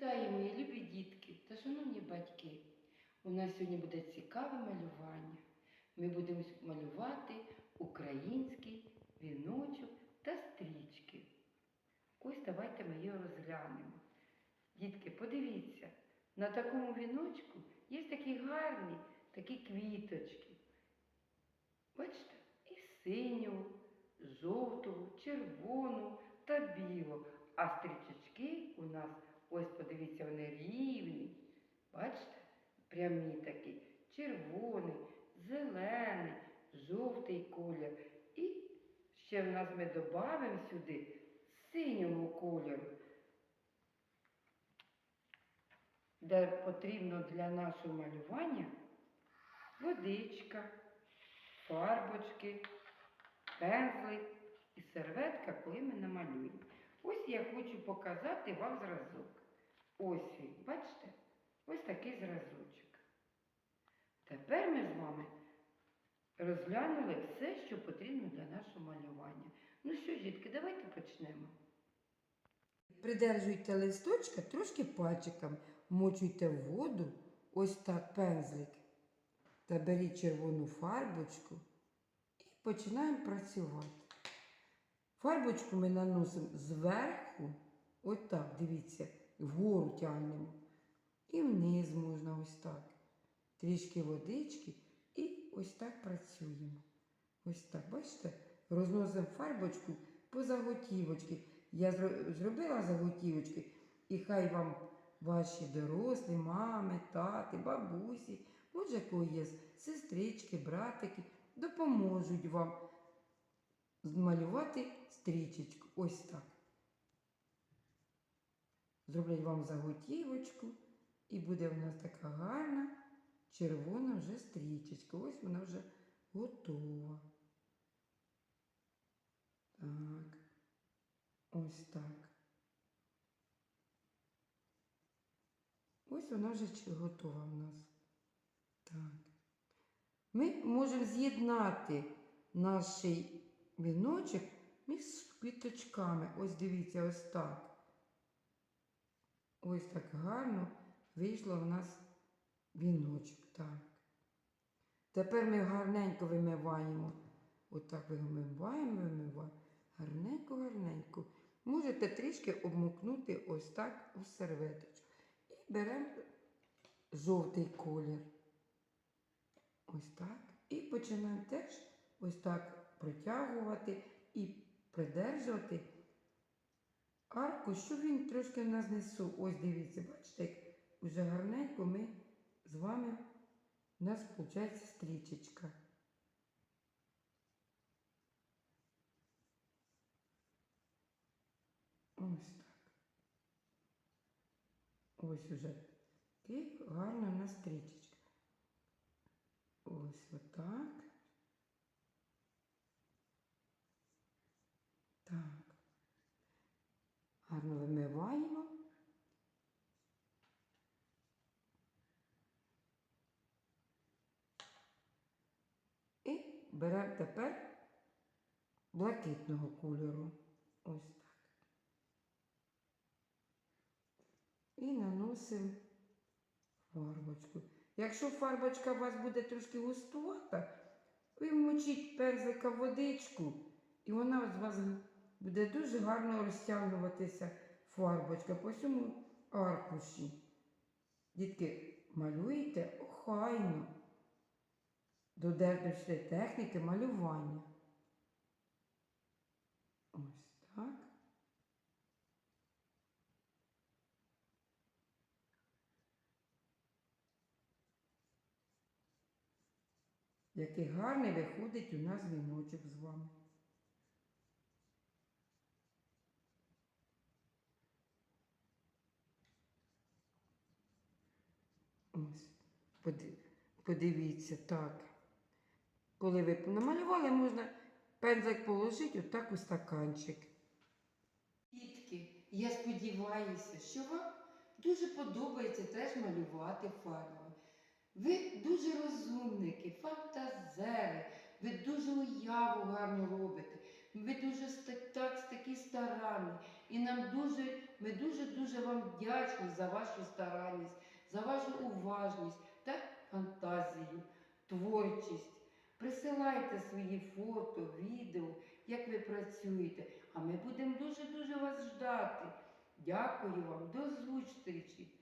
Вітаю, мої любі дітки та шановні батьки. У нас сьогодні буде цікаве малювання. Ми будемо малювати український віночок та стрічки. Ось давайте ми його розглянемо. Дітки, подивіться, на такому віночку є такі гарні такі квіточки. Бачите, і синю, жовту, червону та білу. А стрічечки у нас, ось подивіться, вони рівні. Бачите? Прямі такі, червоний, зелений, жовтий колір. І ще в нас ми додамо сюди синього кольору, де потрібно для нашого малювання водичка, фарбочки, пензлик і серветка, коли ми намалюємо. Ось я хочу показати вам зразок. Ось він, бачите? Ось такий зразочок. Тепер ми з вами розглянули все, що потрібно для нашого малювання. Ну що, дітки, давайте почнемо. Придержуйте листочка трошки пальчиком, мочуйте в воду, ось так пензлик. Та беріть червону фарбочку і починаємо працювати. Фарбочку ми наносимо зверху, отак, дивіться, вгору тягнемо. І вниз можна ось так. Трішки водички і ось так працюємо. Ось так, бачите, розносимо фарбочку по заготівочки. Я зробила заготівочки, і хай вам ваші дорослі, мами, тати, бабусі, може кого є сестрички, братики, допоможуть вам змалювати стрічечку. Ось так. Зроблять вам заготівочку, і буде в нас така гарна червона вже стрічечка. Ось вона вже готова. Так. Ось так. Ось вона вже готова в нас. Так. Ми можемо з'єднати наш віночок між квіточками. Ось дивіться, ось так. Ось так гарно вийшло в нас віночок. Так. Тепер ми гарненько вимиваємо. Отак вимиваємо, вимиваємо. Гарненько, гарненько. Можете трішки обмокнути ось так у серветочку. І беремо жовтий колір. Ось так. І починаємо теж ось так протягувати і придержувати арку, щоб він трошки в нас несу. Ось дивіться, бачите, як вже гарненько ми з вами, у нас виходить стрічечка. Ось так. Ось уже. І гарна у нас стрічечка. Ось отак. Так. Гарно вимиваємо. І беремо тепер блакитного кольору. Ось так. І наносимо фарбочку. Якщо фарбочка у вас буде трошки густувата, ви вмочіть пензлика в водичку, і вона з вас буде дуже гарно розтягнуватися фарбочка по всьому аркуші. Дітки, малюйте охайно, додержуйте техніки малювання. Ось так. Який гарний виходить у нас віночок з вами. Ось, поди- подивіться, так. Коли ви намалювали, можна пензлик положити отак у стаканчик. Дітки, я сподіваюся, що вам дуже подобається теж малювати фарбами. Ви дуже розумники, фантазери, ви дуже уяву гарно робите. Ви дуже так, такі старанний. І нам дуже, ми дуже-дуже вам вдячні за вашу старанність, за вашу уважність та фантазію, творчість. Присилайте свої фото, відео, як ви працюєте, а ми будемо дуже-дуже вас ждати. Дякую вам, до зустрічі!